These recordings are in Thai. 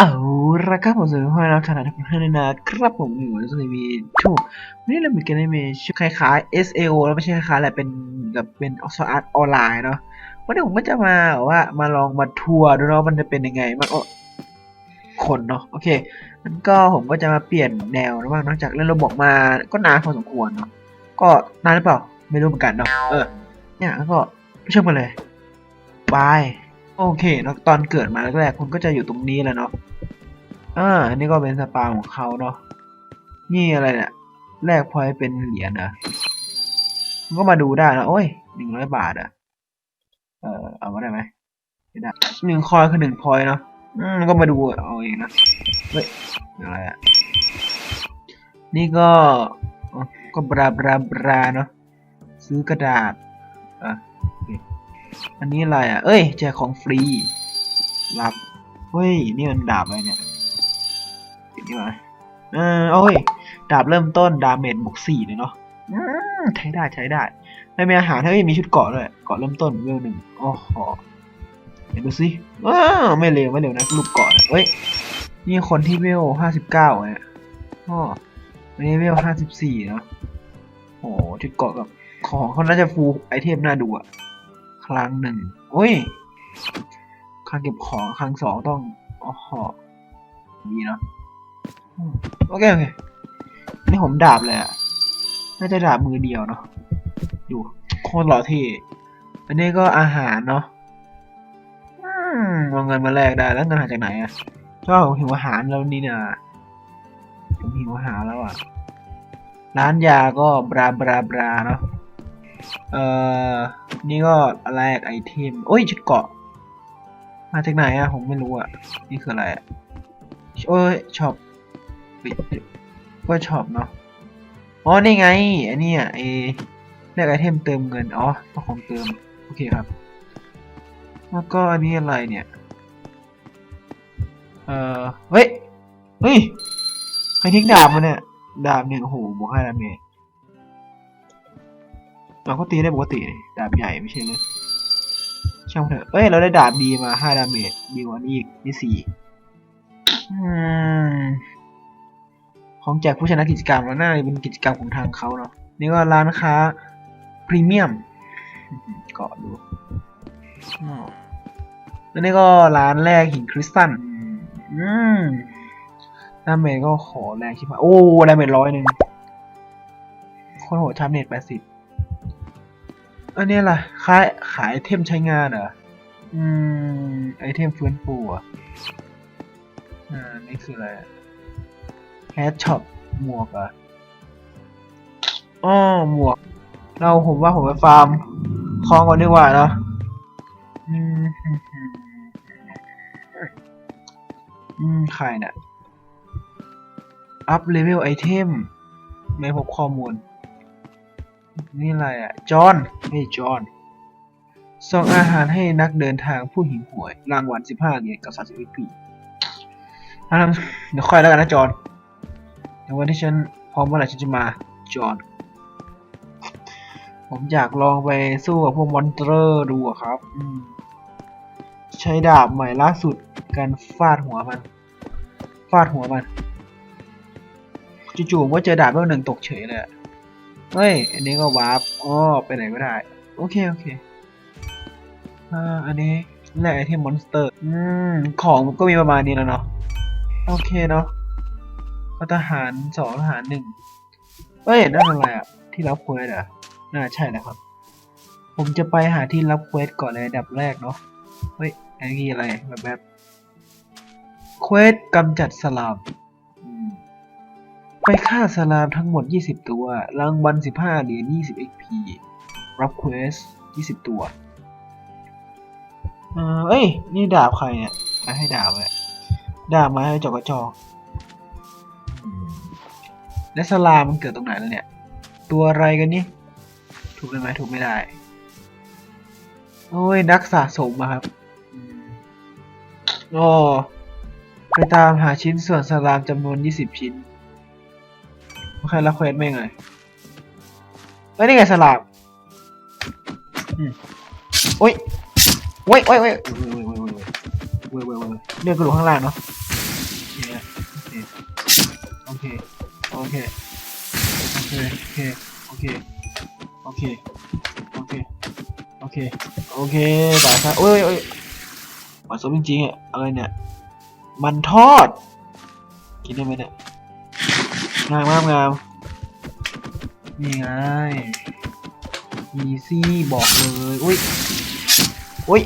เอาละครับผมสวัสดีครับท่านทุกท่านเลยนะครับผมอยู่ในสตรีมีชูวันนี้เรามีเกมในเมชคล้ายๆ SAO แล้วไม่ใช่คล้ายๆแหละเป็นกับเป็นออสอาร์ตออนไลน์เนาะวันนี้ผมก็จะมาว่ามาลองมาทัวร์ดูเนาะมันจะเป็นยังไงมันโอ้คนเนาะโอเคมันก็ผมก็จะมาเปลี่ยนแนวนะบ้างนอกจากเล่นโรบอกมาก็นานพอสมควรเนาะก็นานหรือเปล่าไม่รู้เหมือนกันเนาะเออเนี่ยแล้วก็ไปชมกันเลยบาย โอเคเนาะตอนเกิดมาแรกๆคุณก็จะอยู่ตรงนี้แหละเนาะอ่านี่ก็เป็นสปาของเขาเนาะนี่อะไรเนี่ยแลกพอยเป็นเหรียญเหรอมันก็มาดูได้นะโอ้ยหนึ่งร้อยบาทอะเออเอามาได้ไหมไม่ได้หนึ่งคอยคือหนึ่งพอยเนาะอืมก็มาดูเอาเองนะเฮ้ยอะไรอะนี่ก็ก็บราบราบราเนาะซื้อกระดาษอะโอันนี้อะไรอะ เอ้ย แจกของฟรี รับ เฮ้ย นี่มันดาบอะไรเนี่ยปิดดีกว่าเออโอ้ย ดาบเริ่มต้น ดาเมจบวกสี่เลยเนาะใช้ได้ใช้ได้ไม่มีอาหารเฮ้ยมีชุดเกาะด้วย เกาะเริ่มต้นเวลหนึ่งโอ้โหเดี๋ยวดูสิอ้าวไม่เร็วไม่เร็วนะลูกเกาะเนี่ยเฮ้ย นี่คนที่เวลห้าสิบเก้าเนี่ยอ๋ออันนี้เวลห้าสิบสี่เนาะโอ้โหชุดเกาะกับของเขาน่าจะฟูไอเทมน่าดูอะ ครั้งหนึ่งโอ้ยคลังเก็บของคลังสองต้องอ๋อดีเนาะโอเคโอเคนี่ผมดาบเลยอะน่าจะดาบมือเดียวเนาะดูโคตรหล่อเท่อันนี้ก็อาหารเนาะอืมเอาเงินมาแลกได้แล้วเงินหาจากไหนอะก็ผมหิวอาหารแล้วนี่นะผมหิวอาหารแล้วอะร้านยาก็บราบราบราเนาะ เอ่อ นี่ก็แลกไอเทมโอ้ยชุดเกาะ มาจากไหนอะผมไม่รู้อะนี่คืออะไรอะโอ้ยช็อปปิดก็ช็อปเนาะ อ๋อ นี่ไงอันนี้อะไอเรียกไอเทมเติมเงิน อ๋อของเติม โอเคครับ แล้วก็อันนี้อะไรเนี่ย เอ่อ เฮ้ย เฮ้ยใครทิ้งดาบมาเนี่ย ดาบเนี่ยโอ้โหบวกห้าดาเมจ เราก็ตีได้ปกติดาบใหญ่ไม่ใช่เลยช่างเถอะเอ้ย เราได้ดาบดีมาห้าดาเมจดีกว่านี้อีกนี่สี่ของแจกผู้ชนะกิจกรรมแล้วน่าจะเป็นกิจกรรมของทางเขาเนาะนี่ก็ร้านค้าพรีเมียมเกาะดูอ๋อแล้วนี่ก็ร้านแรกหินคริสตัลอืมดาเมจก็ขอแรงชิบหายโอ้ดาเมจร้อยหนึ่งโคตรโหดชาร์เมจแปดสิบ อันนี้ล่ะขายขายไอเทมใช้งานเหรอ อืม ไอเทมฟื้นฟูอะอ่า นี่คืออะไรแฮชช็อปหมวกอะอ้อหมวก เราผมว่าผมไปฟาร์มคลองก่อนดีกว่าเนาะอืมอืมใครเนี่ยอัพเลเวลไอเทม ไม่พบข้อมูล นี่อะไรอะ จอห์นเฮ้ยจอห์นส่งอาหารให้นักเดินทางผู้หิวโหวยรางวัล15เหรียญกับ31ปีอะเดี๋ยวค่อยแล้วกันนะจอห์นเดี๋ยววันที่ฉันพร้อมเมื่อไหร่ฉันจะมาจอห์นผมอยากลองไปสู้กับพวกมอนเตอร์ดูครับ ใช้ดาบใหม่ล่าสุดการฟาดหัวมัน ฟาดหัวมันจู่ๆก็เจอดาบเบลหนึ่งตกเฉยเลยอะ เฮ้ย อันนี้ก็วาร์ปอ้อไปไหนไม่ได้ โอเค โอเค อ่า อันนี้แหลกไอเทมมอนสเตอร์ อืม ของก็มีประมาณนี้แล้วเนาะ โอเคเนาะก็ทหารสองทหารหนึ่งเฮ้ย นั่นอะไรอะที่รับเควสอะน่าใช่แล้วครับ ผมจะไปหาที่รับเควสก่อนเลยอันดับแรกเนาะ เฮ้ยอันนี้อะไรแบบแบบเควสกำจัดสลาม ไปฆ่าสลามทั้งหมด 20 ตัว รางวัล 15 เหรียญ 20 XP รับเควส 20 ตัวเอ้ย นี่ดาบใครเนี่ยใครให้ดาบเลยดาบมาให้จอกกระจอกและสลามมันเกิดตรงไหนแล้วเนี่ย ตัวอะไรกันนี่ ถูกได้ไหมถูกไม่ได้ โอ้ย นักสะสมมาครับอืมโอ้ไปตามหาชิ้นส่วนสลามจำนวน 20 ชิ้น โอเคแล้วเควสไม่ไงเอ้ยนี่ไงสลับอืมโอ้ยโอ้ยโอ้ยโอ้ยโอ้ยโอ้ยโอ้ยโอ้ยโอ้ยโอ้ยเลือดกระดูกข้างล่างเนาะโอเคโอเคโอเคโอเคโอเคโอเคโอเคโอเคตายซะโอ้ยโอ้ยหวานสมจริงๆอะอะไรเนี่ย มันทอด กินได้ไหมเนี่ย งามงามงามนี่ไงอีซี่บอกเลยอุ้ยอุ้ย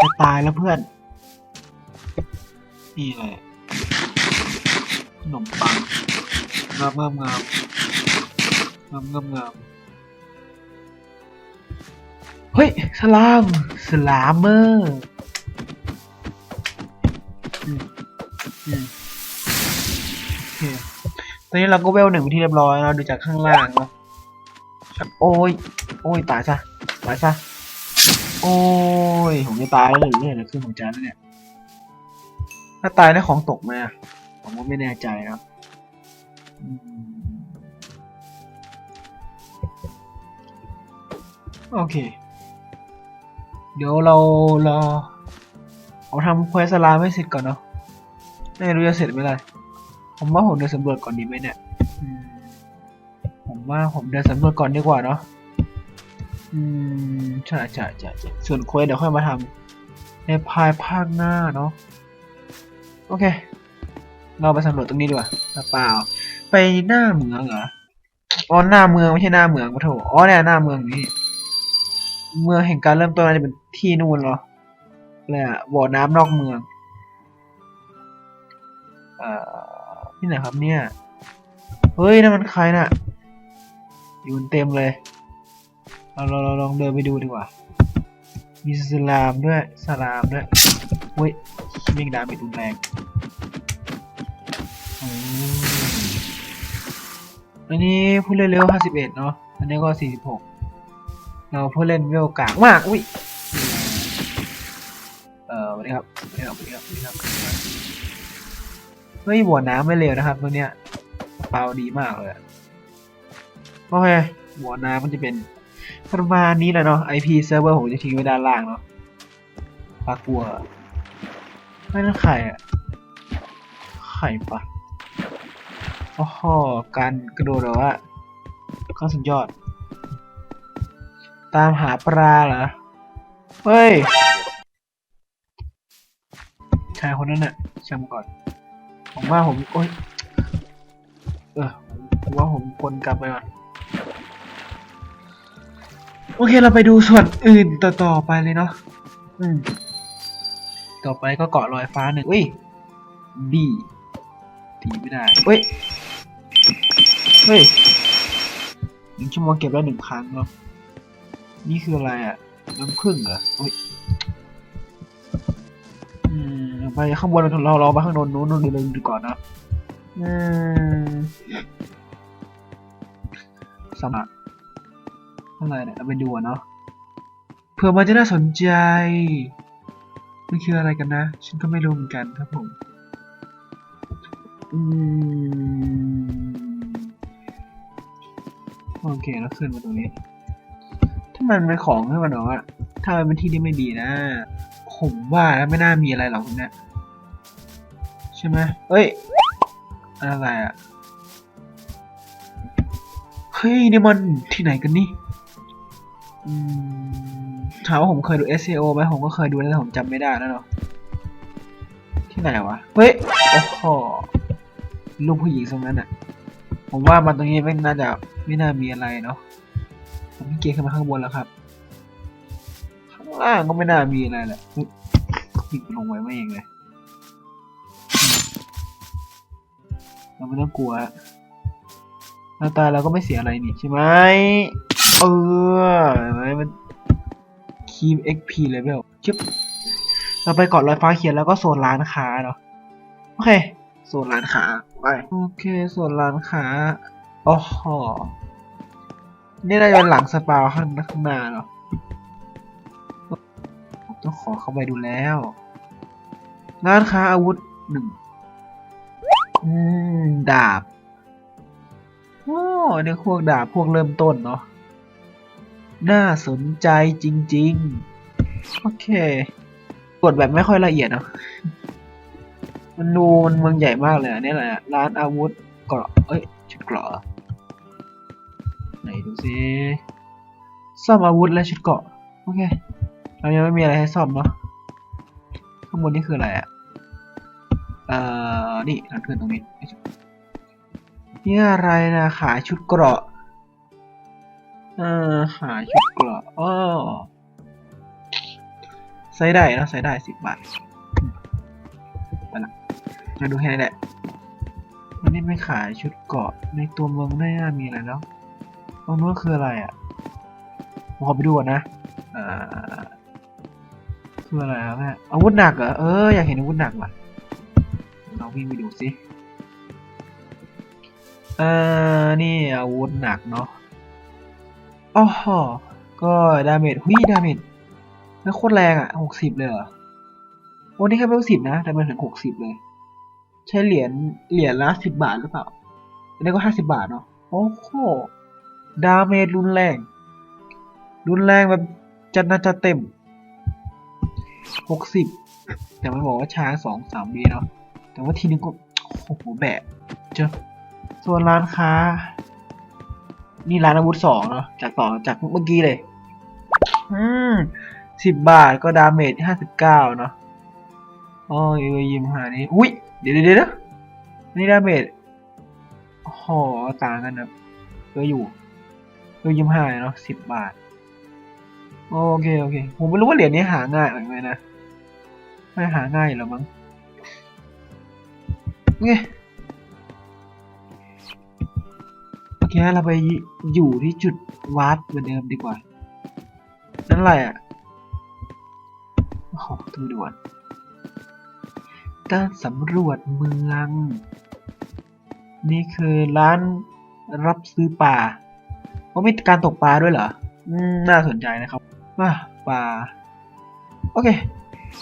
จะตายแล้วเพื่อน นี่แหละขนมปังงามงามงามงามงามงามเฮ้ย สลาม สลามเมอร์อืมอืมโอเค ตอนนี้เราก็เวลหนึ่งเป็นที่เรียบร้อยแล้วดูจากข้างล่างเนาะโอ้ย โอ้ยตายซะตายซะ โอ้ย ผมจะตายแล้วหรือเรื่องอะขึ้นของจแล้วเนี่ย ถ้าตายได้ของตกไหมผมก็ไม่แน่ใจนะอืมโอเค เดี๋ยวเราเรอเอาทำเควสลาไมให้เสร็จก่อนเนาะไม่รู้จะเสร็จไหมล่ะ ผมว่าผมเดินสำรวจก่อนดีไหมเนี่ยผมว่าผมเดินสำรวจก่อนดีกว่าเนาะอืมใช่ใช่ใช่ส่วนเควสเดี๋ยวค่อยมาทำในภายภาคหน้าเนาะโอเค เราไปสำรวจตรงนี้ดีกว่าเปล่า ไปหน้าเมืองเหรออ๋อหน้าเมืองไม่ใช่หน้าเมืองปะโถอ๋อเนี่ยหน้าเมืองนี่เมืองแห่งการเริ่มต้นน่าจะเป็นที่นู่นเหรออะไรอะบ่อน้ำนอกเมือง เอ่อ ที่ไหนครับเนี่ย เฮ้ยนั่นมันใครน่ะอยู่กันเต็มเลย เราเราเราลองเดินไปดูดีกว่า มีสลามด้วยสลามด้วยเฮ้ยมิ่งดาเมจรุนแรงอันนี้ผู้เล่นเร็ว51 เนาะ อันนี้ก็ 46 เราผู้เล่นเวลกลางมาก อุ้ย เอ่อสวัสดีครับสวัสดีครับสวัสดีครับสวัสดีครับ ฮ้ยบ่อน้ำไม่เร็วนะครับตัวเนี้ยเปล่าดีมากเลยโอเคบ่อน้ำมันจะเป็นประมาณนี้แหละเนาะ IP server ผมจะทิ้งไว้ด้านล่างเนาะปลากลัวไม่นั่นไข่อะไข่ปะโอ้โหการกระโดดแบบว่าข้าสุดยอด ตามหาปลาเหรอ เฮ้ยชายคนนั้นน่ะช่างก่อน ผมว่าผมโอ้ยเออผมว่าผมควรกลับไปก่อนโอเคเราไปดูส่วนอื่นต่อๆไปเลยเนาะอืมต่อไปก็เกาะลอยฟ้าหนึ่งอุ้ยบีตีไม่ได้เฮ้ย เฮ้ยหนึ่งชั่วโมงเก็บได้หนึ่งครั้งเนาะนี่คืออะไรอะน้ำผึ้งเหรอเฮ้ย ไปข้างบนเราเราไปข้างบนนู้นนู้นดูเลยดูก่อนนะอืมสมัครอะไรเนี่ยเอาไปดูอะเนาะเผื่อมันจะน่าสนใจมันคืออะไรกันนะ ฉันก็ไม่รู้เหมือนกันครับผมอืมโอเคแล้วขึ้นมาตรงนี้ ถ้ามันเป็นของให้มันหรอว่าถ้ามันเป็นที่ที่ไม่ดีนะ ผมว่าแล้วไม่น่ามีอะไรหรอกคุณเนี่ยใช่ไหมเอ้ย อะไรอะเฮ้ยนี่มันที่ไหนกันนี่ถามว่าผมเคยดู SEO ไหมผมก็เคยดูนะแต่ผมจำไม่ได้แล้วเนาะที่ไหนวะ เฮ้ย โอ้โหลูกผู้หญิงตรงนั้นอะผมว่ามันตรงนี้ไม่น่าจะไม่น่ามีอะไรเนาะผมเกียร์ขึ้นมาข้างบนแล้วครับ ล่างก็ไม่น่ามีอะไรแหละอุ๊ยปิดลงไว้ไม่เองเลยเราไม่ต้องกลัวหน้าตาเราก็ไม่เสียอะไรนี่ใช่ไหมเออเห็นไหมมันคีม XP level ชิบเราไปเกาะลอยฟ้าเขียนแล้วก็โซนร้านค้าเนาะโอเคโซนร้านค้าไปโอเคโซนร้านค้าอ๋อโหนี่น่าจะเป็นหลังสปาข้างข้างหน้าเนาะผม ต้องขอเข้าไปดูแล้วร้านค้าอาวุธหนึ่งดาบโอ้เนี่ยพวกดาบพวกเริ่มต้นเนาะน่าสนใจจริง ๆ โอเค กดแบบไม่ค่อยละเอียดเนาะมันดูมันเมืองใหญ่มากเลยอะเนี่แหละร้านอาวุธเกราะเอ้ยชุดเกราะเหรอไหนดูสิซ่อมอาวุธและชุดเกราะโอเค เรายังไม่มีอะไรให้ซ่อมเนาะข้างบนนี่คืออะไรอะเอ่อ นี่ทางขึ้นตรงนี้ นี่อะไรนะ ขายชุดเกราะเอ่อขายชุดเกราะอ้อใส่ได้นะใส่ได้สิบบาทไปละมาดูแค่นี้แหละวันนี้ไม่ขายชุดเกราะในตัวเมืองไม่น่ามีอะไรแล้วตรงนู้นคืออะไรอะผมขอไปดูก่อนนะเอ่อ คืออะไรครับแม่อาวุธหนักเหรอเอออยากเห็นอาวุธหนักว่ะเราวิ่งไปดูสิเออนี่อาวุธหนักเนาะอ๋อก็ดาเมจหุยดาเมจไม่โคตรแรงอะหกสิบเลยเหรอโอ้นี่แค่เป็นสิบนะดาเมจถึงหกสิบเลย ใช้เหรียญเหรียญละสิบบาทหรือเปล่าอันนี้ก็ห้าสิบาทเนาะโอ้โหดาเมจรุนแรง รุนแรงแบบจัดนาจัดเต็ม หกสิบแต่มันบอกว่าช้าสองสามวิเนาะแต่ว่าทีนึงก็โอ้โหแบะเจอส่วนร้านค้า นี่ร้านอาวุธสองเนาะจากต่อจากเมื่อกี้เลย อืมสิบบาทก็ดาเมจห้าสิบเก้าเนาะอ๋อเออยิมหานี้อุ้ยเดี๋ยวเดี๋ยวเดี๋ยวนี่ดาเมจโอ้โหต่างกันนะเออยู่เออยิมห้าเนาะสิบบาท โอเคโอเค ผมไม่รู้ว่าเหรียญนี้หาง่ายไหมนะ ไม่หาง่ายหรอมั้งโอเคโอเคเราไปอยู่ที่จุดวาร์ปเหมือนเดิมดีกว่า นั่นอะไรอะโอ้โหดูด่วนการสำรวจเมือง นี่คือร้านรับซื้อปลาว่ามีการตกปลาด้วยเหรออืมน่าสนใจนะครับ ว่าปลาโอเค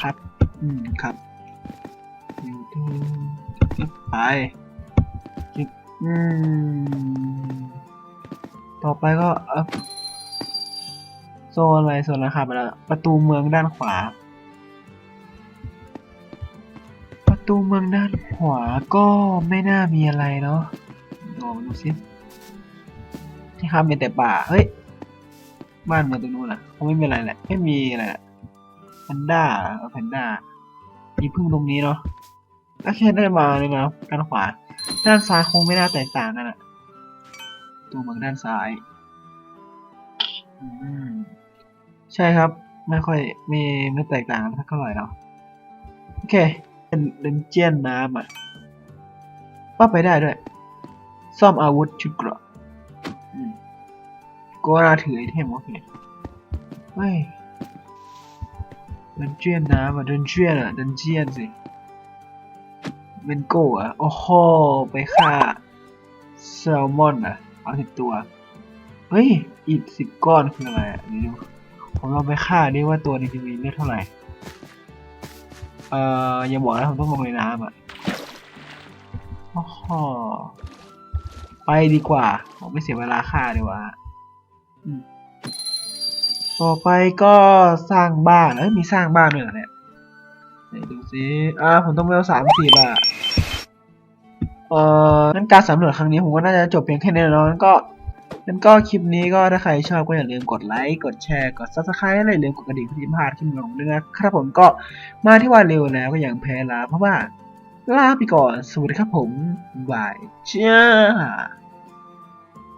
ครับอืมครับอยู่ที่ไปอืมต่อไปก็โซนอะไรโซนราคาไปแล้วประตูเมืองด้านขวา ประตูเมืองด้านขวาก็ไม่น่ามีอะไรเนาะลองดูสิที่ครับเป็นแต่ป่าเฮ้ย บ้านเมืองตรงนู้นล่ะคงไม่มีอะไรแหละ ไม่มีอะไรแหละแพนด้าเออแพนด้ามีพึ่งตรงนี้เนาะโอเคได้มาเลยนะด้านขวา ด้านซ้ายคงไม่น่าแตกต่างกันอะตัวเมืองด้านซ้ายอืมใช่ครับ ไม่ค่อยไม่ไม่แตกต่างกันเท่าไหร่เนาะโอเค เป็นเลนเจียนน้ำอะป้าไปได้ด้วย ซ่อมอาวุธชุดเกราะ ก็น่าถือไอเทมโอเคเฮ้ยเลนเจียนน้ำอะเดนเจียนอะเดนเจียนสิเมนโก้อะโอ้โหไปฆ่าแซลมอนอะเอาสิบตัว เฮ้ย อีกสิบก้อนคืออะไรอะเดี๋ยวดูผมลองไปฆ่าดิว่าตัวนี้จะมีเลือดเท่าไหร่ เอ่อ อย่าบอกนะผมต้องลงในน้ำอะโอ้โหไปดีกว่า ผมไม่เสียเวลาฆ่าดีกว่า ต่อไปก็สร้างบ้าน เอ้ยมีสร้างบ้านด้วยเหรอเนี่ยไหนดูสิอ่าผมต้องไปเอาสามสี่บาทเอ่อนั่นการสำรวจครั้งนี้ผมก็น่าจะจบเพียงแค่นี้แล้วนั้นก็งั้นก็คลิปนี้ก็ถ้าใครชอบก็อย่าลืมกดไลค์กดแชร์กด subscribe และอย่าลืมกดกระดิ่งเพื่อที่ไม่พลาดคลิปใหม่ของด้วยนะครับผมก็มาที่วันเร็วแล้วก็อย่างแพ้ลาเพราะว่าลาไปก่อนสวัสดีครับผมบายเจ้า